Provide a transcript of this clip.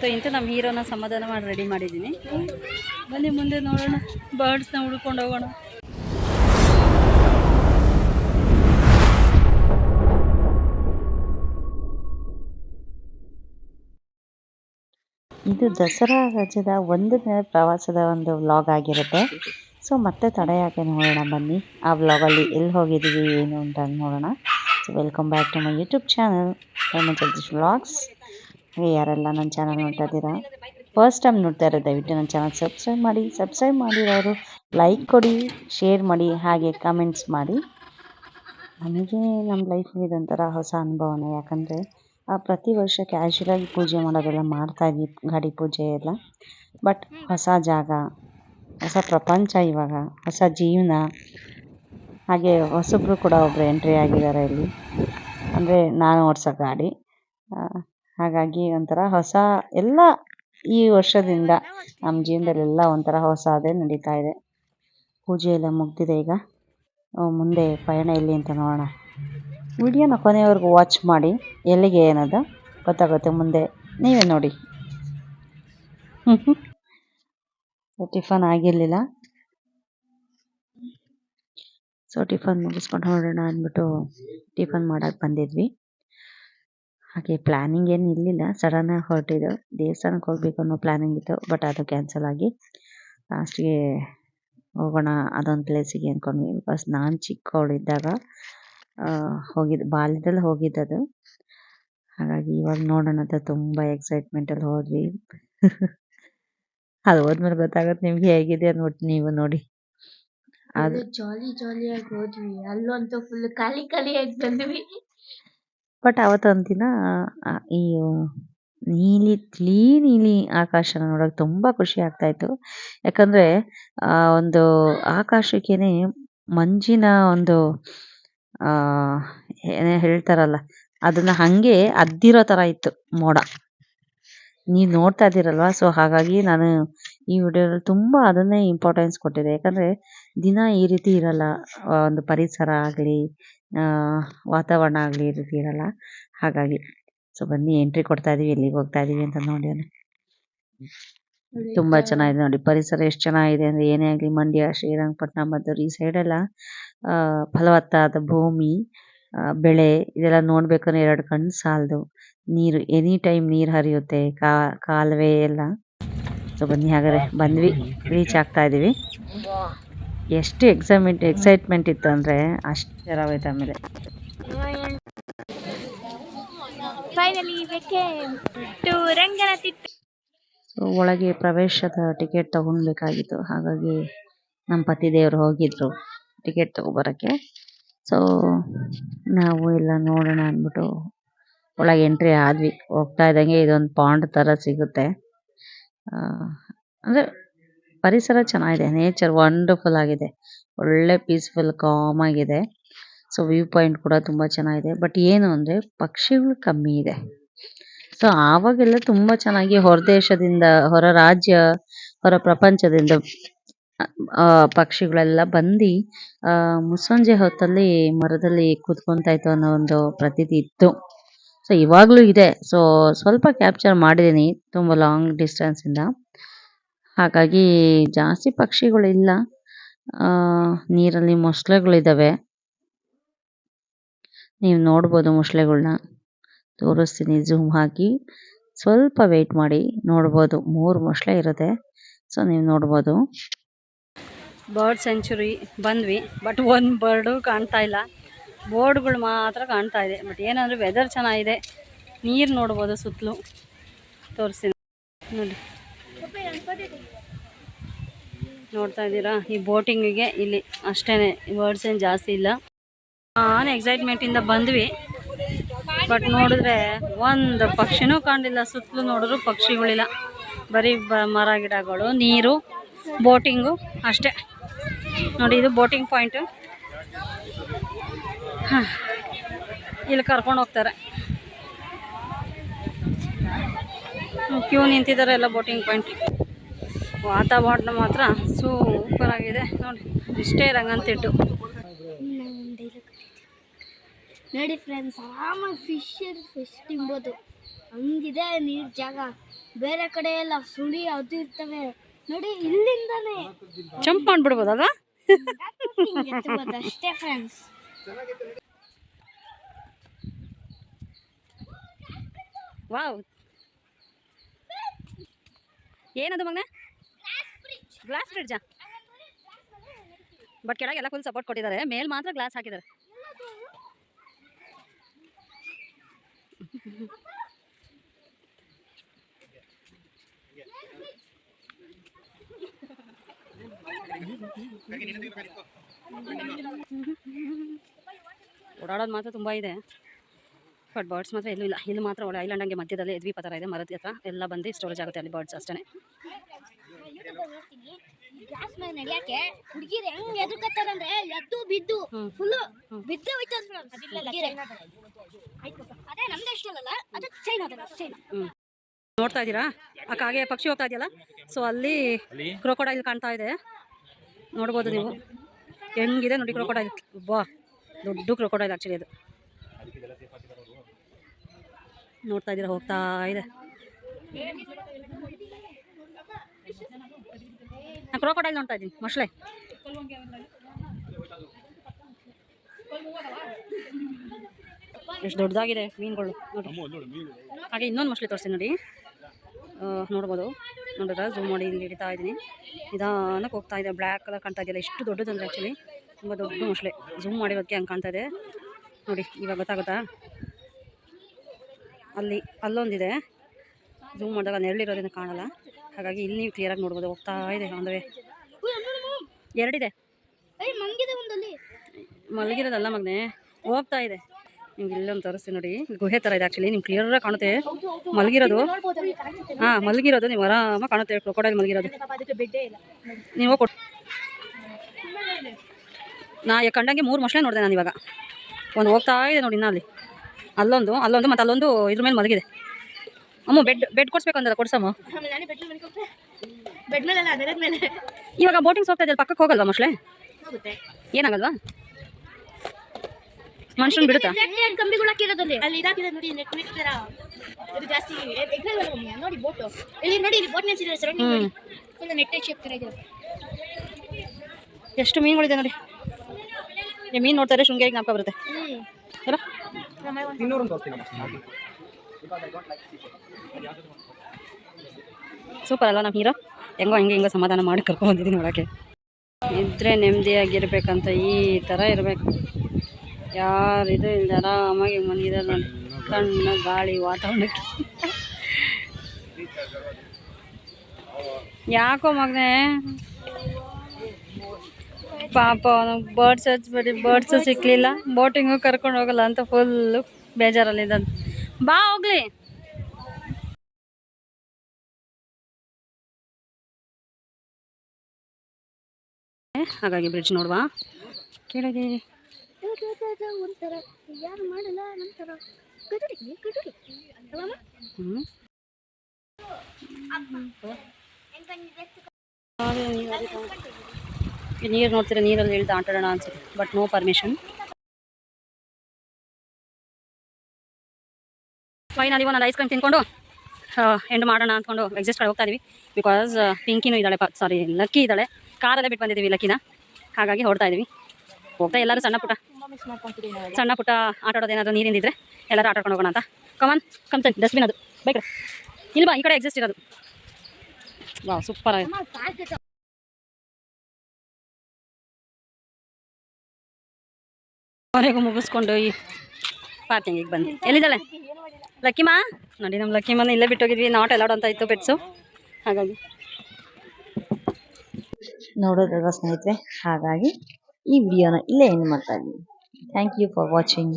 So ಇಂತ ನಮ್ಮ ಹೀರೋನ ಸಮಾಧಾನ ಮಾಡಿ ರೆಡಿ ಮಾಡಿದ್ದೀನಿ. ಬನ್ನಿ ಮುಂದೆ ನೋಡೋಣ ಬರ್ಡ್ಸ್ನ ಹುಡ್ಕೊಂಡು ಹೋಗೋಣ. ಇದು ದಸರಾ ರಾಜ್ಯದ ಒಂದು ದಿನದ ಪ್ರವಾಸದ ಒಂದು ವ್ಲಾಗ್ ಆಗಿರುತ್ತೆ. ಸೊ ಮತ್ತೆ ತಡೆ ಯಾಕೆ ನೋಡೋಣ ಬನ್ನಿ. ಆ ವ್ಲಾಗಲ್ಲಿ ಎಲ್ಲಿ ಹೋಗಿದ್ದೀವಿ, ಏನು ಅಂತ ನೋಡೋಣ. So welcome back to my YouTube channel Jagadish vlogs ಯಾರೆಲ್ಲ ನನ್ನ ಚಾನಲ್ ನೋಡ್ತಾ ಇದ್ದೀರಾ? ಫಸ್ಟ್ ಟೈಮ್ ನೋಡ್ತಾ ಇರೋ ದಯವಿಟ್ಟು ನನ್ನ ಚಾನಲ್ ಸಬ್ಸ್ಕ್ರೈಬ್ ಮಾಡಿ ಸಬ್ಸ್ಕ್ರೈಬ್ ಮಾಡಿರೋರು ಲೈಕ್ ಕೊಡಿ ಶೇರ್ ಮಾಡಿ, ಹಾಗೆ ಕಮೆಂಟ್ಸ್ ಮಾಡಿ. ನನಗೆ ನಮ್ಮ ಲೈಫಲ್ಲಿ ಇದೊಂಥರ ಹೊಸ ಅನುಭವನೇ, ಯಾಕಂದರೆ ಪ್ರತಿ ವರ್ಷ ಕ್ಯಾಶುಯಲಾಗಿ ಪೂಜೆ ಮಾಡೋದೆಲ್ಲ ಮಾಡ್ತಾ ಇದ್ವಿ, ಗಾಡಿ ಪೂಜೆ ಎಲ್ಲ. ಬಟ್ ಹೊಸ ಜಾಗ, ಹೊಸ ಪ್ರಪಂಚ ಇವಾಗ, ಹೊಸ ಜೀವನ. ಹಾಗೆ ಹೊಸಬ್ರು ಕೂಡ ಒಬ್ಬರು ಎಂಟ್ರಿ ಆಗಿದ್ದಾರೆ ಇಲ್ಲಿ. ಅಂದರೆ ನಾನು ಓಡಿಸೋ ಗಾಡಿ. ಹಾಗಾಗಿ ಒಂಥರ ಹೊಸ ಎಲ್ಲ ಈ ವರ್ಷದಿಂದ ನಮ್ಮ ಜೀವನದಲ್ಲೆಲ್ಲ ಒಂಥರ ಹೊಸದೇ ನಡೀತಾ ಇದೆ. ಪೂಜೆ ಎಲ್ಲ ಮುಗ್ದಿದೆ ಈಗ. ಮುಂದೆ ಪಯಣ ಎಲ್ಲಿ ಅಂತ ನೋಡೋಣ. ವಿಡಿಯೋನ ಕೊನೆಯವರೆಗೂ ವಾಚ್ ಮಾಡಿ. ಎಲ್ಲಿಗೆ ಏನದು? ಗೊತ್ತಾಗುತ್ತೆ ಮುಂದೆ ನೀವೇ ನೋಡಿ. ಟಿಫನ್ ಆಗಿರಲಿಲ್ಲ. ಸೊ ಟಿಫನ್ ಮುಗಿಸ್ಕೊಂಡು ಹೊರಡೋಣ ಅಂದ್ಬಿಟ್ಟು ಟಿಫನ್ ಮಾಡೋಕ್ಕೆ ಬಂದಿದ್ವಿ. ಹಾಗೆ ಪ್ಲಾನಿಂಗ್ ಏನು ಇರಲಿಲ್ಲ. ಆಗಿ ಹೊರಟಿದ್ದು. ದೇವಸ್ಥಾನಕ್ಕೆ ಹೋಗ್ಬೇಕು ಅನ್ನೋ ಪ್ಲಾನಿಂಗ್ ಇತ್ತು ಬಟ್ ಅದು ಕ್ಯಾನ್ಸಲ್ ಆಗಿ ಲಾಸ್ಟಿಗೆ ಹೋಗೋಣ ಅದೊಂದು ಪ್ಲೇಸಿಗೆ ಅಂದ್ಕೊಂಡ್ವಿ ಬಿಕಾಸ್ ನಾನು ಚಿಕ್ಕವಳಿದ್ದಾಗ ಹೋಗಿದ್ದು ಬಾಲ್ಯದಲ್ಲಿ ಹೋಗಿದ್ದದು. ಹಾಗಾಗಿ ಇವಾಗ ನೋಡೋಣ ಅಂತ ತುಂಬ ಎಕ್ಸೈಟ್ಮೆಂಟಲ್ಲಿ ಹೋದ್ವಿ. ಅದು ಹೋದ್ಮೇಲೆ ಗೊತ್ತಾಗುತ್ತೆ ನಿಮ್ಗೆ ಹೇಗಿದೆ ಅಂದ್ಬಿಟ್ಟು ನೀವು ನೋಡಿ. ಅದು ಜಾಲಿ ಜಾಲಿಯಾಗಿ ಹೋದ್ವಿ. ಅಲ್ಲಂತೂ ಫುಲ್ ಖಾಲಿ ಖಾಲಿಯಾಗಿ ಬಂದ್ವಿ. ಬಟ್ ಅವತ್ತೊಂದು ದಿನ ಈ, ನೀಲಿ ತಿಳಿ ನೀಲಿ ಆಕಾಶನ ನೋಡೋಕೆ ತುಂಬ ಖುಷಿ ಆಗ್ತಾ ಇತ್ತು. ಆ, ಒಂದು ಆಕಾಶಕ್ಕೇನೆ ಮಂಜಿನ ಒಂದು ಏನೇ ಹೇಳ್ತಾರಲ್ಲ, ಅದನ್ನ ಹಂಗೆ ಅದ್ದಿರೋ ಥರ ಇತ್ತು ಮೋಡ. ನೀವು ನೋಡ್ತಾ ಇದ್ದೀರಲ್ವಾ? ಸೊ, ಹಾಗಾಗಿ ನಾನು ಈ ವಿಡಿಯೋದಲ್ಲಿ ತುಂಬ ಅದನ್ನೇ ಇಂಪಾರ್ಟೆನ್ಸ್ ಕೊಟ್ಟಿದೆ ಯಾಕಂದರೆ, ದಿನ ಈ ರೀತಿ ಇರಲ್ಲ. ಒಂದು ಪರಿಸರ ಆಗಲಿ ವಾತಾವರಣ ಆಗಲಿ ಇರಲ್ಲ. ಹಾಗಾಗಿ ಸೊ ಬನ್ನಿ ಎಂಟ್ರಿ ಕೊಡ್ತಾ ಇದೀವಿ ಎಲ್ಲಿಗೆ ಹೋಗ್ತಾ ಇದೀವಿ ಅಂತ ನೋಡಿ ತುಂಬಾ ಚೆನ್ನಾಗಿದೆ ನೋಡಿ. ಪರಿಸರ ಎಷ್ಟು ಚೆನ್ನಾಗಿದೆ ಅಂದ್ರೆ ಏನೇ ಆಗಲಿ ಮಂಡ್ಯ ಶ್ರೀರಂಗಪಟ್ಟಣ ಮದ್ದೂರು ಈ ಸೈಡ್ ಆ, ಫಲವತ್ತಾದ ಭೂಮಿ ಬೆಳೆ ಇದೆಲ್ಲ ನೋಡ್ಬೇಕಂದ್ರೆ ಎರಡು ಕಣ್ಣು ಸಾಲದು. ನೀರು ಎನಿ ಟೈಮ್ ನೀರು ಹರಿಯುತ್ತೆ ಕಾ ಕಾಲುವೆ ಎಲ್ಲ. ಸೊ ಬನ್ನಿ ಹಾಗಾದ್ರೆ ಬಂದ್ವಿ ರೀಚ್ ಆಗ್ತಾ ಇದೀವಿ. ಎಷ್ಟು ಎಕ್ಸೈಟ್ಮೆಂಟ್ ಎಕ್ಸೈಟ್ಮೆಂಟ್ ಇತ್ತು ಅಂದರೆ ಅಷ್ಟು ಚೆನ್ನಾಗೋಯ್ತು ಆಮೇಲೆ. ಫೈನಲಿ ಟು ಒಳಗೆ ಪ್ರವೇಶದ ಟಿಕೆಟ್ ತಗೊಳ್ಬೇಕಾಗಿತ್ತು. ಹಾಗಾಗಿ ನಮ್ಮ ಪತಿ ದೇವರು ಹೋಗಿದ್ರು ಟಿಕೆಟ್ ತಗೊಬರೋಕ್ಕೆ. ಸೊ ನಾವು ಎಲ್ಲ ನೋಡೋಣ ಅಂದ್ಬಿಟ್ಟು ಒಳಗೆ ಎಂಟ್ರಿ ಆದ್ವಿ. ಹೋಗ್ತಾ ಇದ್ದಂಗೆ ಇದೊಂದು ಪಾಂಡ್ ಥರ ಸಿಗುತ್ತೆ. ಅಂದರೆ ಪರಿಸರ ಚೆನ್ನಾಗಿದೆ. ನೇಚರ್ ವಂಡರ್ಫುಲ್ ಆಗಿದೆ. ಒಳ್ಳೆ ಪೀಸ್ಫುಲ್ ಕಾಮ್ ಆಗಿದೆ. ಸೊ ವ್ಯೂ ಪಾಯಿಂಟ್ ಕೂಡ ತುಂಬ ಚೆನ್ನಾಗಿದೆ. ಬಟ್ ಏನು ಅಂದ್ರೆ, ಪಕ್ಷಿಗಳು ಕಮ್ಮಿ ಇದೆ. ಸೊ ಆವಾಗೆಲ್ಲ ತುಂಬ ಚೆನ್ನಾಗಿ ಹೊರ ದೇಶದಿಂದ, ಹೊರ ರಾಜ್ಯ, ಹೊರ ಪ್ರಪಂಚದಿಂದ ಪಕ್ಷಿಗಳೆಲ್ಲ ಬಂದು ಮುಸ್ಸಂಜೆ ಹೊತ್ತಲ್ಲಿ ಮರದಲ್ಲಿ ಕೂತ್ಕೊಂತಾ ಇತ್ತು ಅನ್ನೋ ಒಂದು ಪ್ರತೀತಿ ಇತ್ತು. ಸೊ ಇವಾಗಲೂ ಇದೆ. ಸೊ ಸ್ವಲ್ಪ ಕ್ಯಾಪ್ಚರ್ ಮಾಡಿದ್ದೀನಿ. ತುಂಬ ಲಾಂಗ್ ಡಿಸ್ಟೆನ್ಸಿಂದ ಹಾಗಾಗಿ ಜಾಸ್ತಿ ಪಕ್ಷಿಗಳಿಲ್ಲ. ಆ, ನೀರಲ್ಲಿ ಮೊಸಳೆಗಳಿದ್ದಾವೆ ನೀವು ನೋಡ್ಬೋದು ಮೊಸಳೆಗಳನ್ನ ತೋರಿಸ್ತೀನಿ ಝೂಮ್ ಹಾಕಿ. ಸ್ವಲ್ಪ ವೆಯ್ಟ್ ಮಾಡಿ ನೋಡ್ಬೋದು. ಮೂರು ಮೊಸಳೆ ಇರುತ್ತೆ. ಸೊ ನೀವು ನೋಡ್ಬೋದು. ಬರ್ಡ್ ಸೆಂಚುರಿ ಬಂದ್ವಿ. ಬಟ್ ಒಂದು ಬರ್ಡು ಕಾಣ್ತಾ ಇಲ್ಲ. ಬೋರ್ಡ್ಗಳು ಮಾತ್ರ ಕಾಣ್ತಾ ಇದೆ. ಬಟ್ ಏನಂದ್ರೆ ವೆದರ್ ಚೆನ್ನಾಗಿದೆ. ನೀರು ನೋಡ್ಬೋದು ಸುತ್ತಲೂ. ತೋರಿಸ್ತೀನಿ. ನೋಡಿ. ನೋಡ್ತಾ ಇದ್ದೀರಾ? ಈ ಬೋಟಿಂಗಿಗೆ ಇಲ್ಲಿ ಅಷ್ಟೇ ವರ್ಡ್ಸ್ ಏನು ಜಾಸ್ತಿ ಇಲ್ಲ. ನಾನು ಎಕ್ಸೈಟ್ಮೆಂಟಿಂದ ಬಂದ್ವಿ. ಬಟ್ ನೋಡಿದ್ರೆ ಒಂದು ಪಕ್ಷಿನೂ ಕಾಣಲಿಲ್ಲ, ಸುತ್ತಲೂ ನೋಡಿದ್ರು ಪಕ್ಷಿಗಳಿಲ್ಲ. ಬರೀ ಬ, ಮರ ಗಿಡಗಳು, ನೀರು ಬೋಟಿಂಗು ಅಷ್ಟೇ. ನೋಡಿ, ಇದು ಬೋಟಿಂಗ್ ಪಾಯಿಂಟು ಇಲ್ಲಿ ಕರ್ಕೊಂಡು ಹೋಗ್ತಾರೆ. ಕ್ಯೂ ನಿಂತಿದ್ದಾರೆ ಎಲ್ಲ ಬೋಟಿಂಗ್ ಪಾಯಿಂಟ್ ವಾತಾವರಣ ಮಾತ್ರ ಸೂಪರ್ ಆಗಿದೆ. ನೋಡಿ ಇಷ್ಟೇ ರಂಗಂತಿಟ್ಟು. ನೋಡಿ ಫ್ರೆಂಡ್ಸ್ ಆರಾಮಾಗಿ ಫಿಶ್ ಫಿಶ್ ತಿಂಬೋದು ಹಂಗಿದೆ ನೀರ್ ಜಾಗ. ಬೇರೆ ಕಡೆ ಎಲ್ಲ ಸುಳಿ ಅದು ಇರ್ತವೆ. ನೋಡಿ ಇಲ್ಲಿಂದಾನೆ. ಜಂಪ್ ಮಾಡ್ಬಿಡ್ಬೋದಲ್ಲ? ಅಷ್ಟೇ ಫ್ರೆಂಡ್ಸ್ ವಾವ್. ಏನದು ಮಗನ? ಗ್ಲಾಸ್ ಬ್ರಿಡ್ಜಾ ಬಟ್ ಕೆಳಗೆ ಎಲ್ಲ ಫುಲ್ ಸಪೋರ್ಟ್ ಕೊಟ್ಟಿದ್ದಾರೆ. ಮೇಲ್ ಮಾತ್ರ ಗ್ಲಾಸ್ ಹಾಕಿದ್ದಾರೆ. ಓಡಾಡೋದು ಮಾತ್ರ ತುಂಬ ಇದೆ. ಬಟ್ ಬರ್ಡ್ಸ್ ಮಾತ್ರ ಎಲ್ಲೂ ಇಲ್ಲ. ಇಲ್ಲಿ ಮಾತ್ರ ಐಲ್ಯಾಂಡ್ ಹಂಗೆ ಮಧ್ಯದಲ್ಲಿ ದ್ವೀಪ ಥರ ಇದೆ. ಮರದ ಹತ್ರ ಎಲ್ಲ ಬಂದು ಸ್ಟೋರೇಜ್ ಆಗುತ್ತೆ ಅಲ್ಲಿ ಬರ್ಡ್ಸ್ ಅಷ್ಟೇ ಗ್ಲಾಸ್ ಮೇಲೆ ನಡೆಯಕ್ಕೆ ಹುಡುಗಿರು ಹೆಂಗ್ ಎದುರ್ಕತ್ತಾರಂದ್ರೆ ಎದ್ದು ಬಿದ್ದು ಹ್ಮ್. ಫುಲ್ ಬಿದ್ದೆ ಹೋಯ್ತದ ಅದೇ ನಮ್ದು ಅಷ್ಟಲ್ಲ ಅದು ಚೈನಾ ಚೈನಾ ನೋಡ್ತಾ ಇದ್ದೀರಾ? ಆ ಕಾಗೆ ಪಕ್ಷಿ ಹೋಗ್ತಾ ಇದೆಯಲ್ಲ? ಸೊ ಅಲ್ಲಿ ಕ್ರೋಕೋಡೈಲ್ ಕಾಣ್ತಾ ಇದೆ. ನೋಡ್ಬೋದು ನೀವು. ಹೆಂಗಿದೆ ನೋಡಿ ಕ್ರೋಕೋಡೈಲ್ ಬಾ ದೊಡ್ಡ ಕ್ರೋಕೊಡೈಲ್ ಆಕ್ಚುಲಿ ಅದು. ನೋಡ್ತಾ ಇದ್ದೀರಾ ಹೋಗ್ತಾ ಇದೆ. ನಾನು ಕ್ರೋಕೋಡೈಲ್ ನೋಡ್ತಾ ಇದ್ದೀನಿ. ಮೊಸಳೆ ಎಷ್ಟು ದೊಡ್ಡದಾಗಿದೆ ಮೀನುಗಳು ನೋಡಿ ಹಾಗೆ ಇನ್ನೊಂದು ಮೊಸಳೆ ತೋರಿಸ್ತೀನಿ ನೋಡಿ. ನೋಡ್ಬೋದು. ನೋಡಿದ್ರೆ ಝೂಮ್ ಮಾಡಿ ಇಲ್ಲಿ ಹಿಡಿತಾ ಇದ್ದೀನಿ. ನಿಧಾನಕ್ಕೆ ಹೋಗ್ತಾ ಇದೆ ಬ್ಲ್ಯಾಕ್ ಕಲರ್ ಕಾಣ್ತಾ ಇದೆಯಲ್ಲ ಎಷ್ಟು ಅಂದರೆ ಆ್ಯಕ್ಚುಲಿ ತುಂಬ ದೊಡ್ಡ ಮೊಸಳೆ ಝೂಮ್ ಮಾಡಿರೋದಕ್ಕೆ ಹಂಗೆ ಕಾಣ್ತಾ ಇದೆ. ನೋಡಿ ಇವಾಗ ಗೊತ್ತಾಗುತ್ತಾ? ಅಲ್ಲಿ ಅಲ್ಲೊಂದಿದೆ. ಝೂಮ್ ಮಾಡಿದಾಗ ನೆರಳಿರೋದನ್ನು ಕಾಣಲ್ಲ. ಹಾಗಾಗಿ ಇಲ್ಲಿ ನೀವು ಕ್ಲಿಯರಾಗಿ ನೋಡ್ಬೋದು ಹೋಗ್ತಾ ಇದೆ ಒಂದು ಎರಡಿದೆ. ಮಲಗಿರೋದಲ್ಲ ಮಗನೆ? ಹೋಗ್ತಾ ಇದೆ. ನಿಮ್ಗೆ ಇಲ್ಲೊಂದು ತೋರಿಸ್ತೀನಿ ನೋಡಿ. ಗುಹೆ ಥರ ಇದೆ ಆ್ಯಕ್ಚುಲಿ ನಿಮ್ಗೆ ಕ್ಲಿಯರಾಗಿ ಕಾಣುತ್ತೆ. ಮಲಗಿರೋದು. ಹಾಂ ಮಲಗಿರೋದು ನೀವು ಆರಾಮ ಕಾಣುತ್ತೆ ಕ್ರೊಕೊಡೈಲ್ ಮಲಗಿರೋದು. ನೀವು ಕೊಟ್ಟು ನಾ ಕಂಡಂಗೆ ಮೂರು ಮೊಸಳೆ ನೋಡಿದೆ ನಾನು ಇವಾಗ. ಒಂದು ಹೋಗ್ತಾ ಇದೆ ನೋಡಿ ಇನ್ನೂ ಅಲ್ಲಿ. ಅಲ್ಲೊಂದು ಅಲ್ಲೊಂದು ಮತ್ತು ಅಲ್ಲೊಂದು ಇದ್ರ ಮೇಲೆ ಮಲಗಿದೆ. ಅಮ್ಮ ಬೆಡ್ ಬೆಡ್ ಕೊಡ್ಸ್ಬೇಕು ಅಂದಲ್ಲ ಕೊಡ್ಸಮ್ಮ ಬೆಡ್ ಮೇಲೆ ಮೇಲಲ್ಲ ಇವಾಗ ಬೋಟಿಂಗ್ಸ್ ಹೋಗ್ತಾ ಇದೆಯಲ್ಲ ಪಕ್ಕಕ್ಕೆ ಹೋಗಲ್ವಾ ಮೊಸಳೆ ಹೋಗುತ್ತೆ. ಏನಾಗಲ್ವಾ? ಮನುಷ್ಯನ್ ಬಿಡುತ್ತಾ? ನೆಟ್ ಕಂಬಿಗಳು ಹಾಕಿರೋದಲ್ಲಿ ಅಲ್ಲಿ ಇದಾಗಿದೆ ನೋಡಿ ನೆಟ್ ನೆಟ್ ತರ. ಇದು ಜಾಸ್ತಿ ನೋಡಿ ಬೋಟ್ ಇಲ್ಲಿ ನೋಡಿ ಇಲ್ಲಿ ಬೋಟ್ ನಿಲ್ಸಿದ್ದಾರೆ ಸರೌಂಡಿಂಗ್ ನೋಡಿ. ಫುಲ್ ನೆಟ್ ಶೇಪ್ ತರ ಇದೆ. ಎಷ್ಟು ಮೀನುಗಳಿದೆ ನೋಡಿ. ಮೀನು ನೋಡ್ತಾರೆ ಶೃಂಗೇರಿಗೆ ಜ್ಞಾಪಕ ಬರುತ್ತೆ. ಅಲ್ಲ ಸೂಪರ್ ಅಲ್ಲ ನಮ್ಮ ಹೀರೋ? ಹೆಂಗೋ ಹಿಂಗೆ ಹಿಂಗೋ ಸಮಾಧಾನ ಮಾಡಿ ಕರ್ಕೊಂಡು ಬಂದಿದ್ದೀನಿ ಒಳಗೆ. ಇದ್ರೆ ನೆಮ್ಮದಿಯಾಗಿರ್ಬೇಕಂತ ಈ ಥರ ಇರಬೇಕು. ಯಾರು ಇದು ಇಲ್ದೆ ಆರಾಮಾಗಿ ಮನೆಗಿದ್ದಾರೆ ನೋಡಿ. ಕಣ್ಣು, ಗಾಳಿ ವಾತಾವರಣಕ್ಕೆ ಯಾಕೋ ಮಗನೇ? ಪಾಪ ಬರ್ಡ್ಸ್ ಹಚ್ಬೇಡಿ ಬರ್ಡ್ಸು ಸಿಕ್ಕಲಿಲ್ಲ ಬೋಟಿಂಗು ಕರ್ಕೊಂಡು ಹೋಗಲ್ಲ ಅಂತ ಫುಲ್ಲು ಬೇಜಾರಲ್ಲಿದ್ದಾನೆ. ಬಾ ಹೋಗ್ಲಿ. ಹಾಗಾಗಿ ಬ್ರಿಡ್ಜ್ ನೋಡುವ. ಕೆಳಗೆ. ನೀರು ನೋಡ್ತೀರ, ನೀರಲ್ಲಿ ಇಳ್ದು ಆಟಾಡೋಣ ಅನ್ಸುತ್ತೆ ಬಟ್ ನೋ ಪರ್ಮಿಷನ್ ಫೈನಲಿ ಒಂದು ಐಸ್ ಕ್ರೀಮ್ ತಿನ್ಕೊಂಡು ಎಂಡ್ ಮಾಡೋಣ ಅಂದ್ಕೊಂಡು ಎಕ್ಸಿಸ್ಟ್ ಕಡೆ ಹೋಗ್ತಾ ಇದೀವಿ. ಬಿಕಾಸ್ ಪಿಂಕಿನೂ ಇದ್ದಾಳೆ ಸಾರಿ ಲಕ್ಕಿ ಇದ್ದಾಳೆ. ಕಾರಲ್ಲೇ ಬಿಟ್ಟು ಬಂದಿದ್ದೀವಿ ಲಕ್ಕಿನ. ಹಾಗಾಗಿ ಹೊಡ್ತಾ ಇದೀವಿ. ಹೋಗ್ತಾ ಎಲ್ಲರೂ ಸಣ್ಣ ಪುಟ್ಟ. ಸಣ್ಣ ಪುಟ್ಟ ಆಟ ಆಡೋದು ಏನಾದರೂ ನೀರಿಂದಿದ್ರೆ ಎಲ್ಲರೂ ಆಟಾಡ್ಕೊಂಡು ಹೋಗೋಣ ಅಂತ. ಕಮನ್ ಕಮ್ಸನ್ ಡಸ್ಟ್ಬಿನ್ ಅದು. ಬೇಕು ಇಲ್ವಾ, ಈ ಕಡೆ ಎಕ್ಸಿಸ್ಟ್ ಇರೋದು. ವಾ ಸೂಪರ್ ಆಗಿದೆ. ಕೊನೆಗೂ ಮುಗಿಸ್ಕೊಂಡು ಈ ಪಾರ್ಕಿಂಗಿಗೆ ಬಂದು ಎಲ್ಲಿದ್ದಾಳೆ? ಲಕ್ಕಿಮಾ? ನೋಡಿ, ನಮ್ಮ ಲಕ್ಕಿಮನ ಇಲ್ಲೇ ಬಿಟ್ಟೋಗಿದ್ವಿ. ನಾಟ್ ಅಲೌಡ್ ಅಂತ ಇತ್ತು ಪೆಟ್ಸು ಹಾಗಾಗಿ. ನೋಡೋದಲ್ವಾ ಸ್ನೇಹಿತರೆ, ಹಾಗಾಗಿ ಈ ವಿಡಿಯೋನ ಇಲ್ಲೇ ಏನು ಮಾಡ್ತಾ ಇದ್ದೀನಿ. Thank you for watching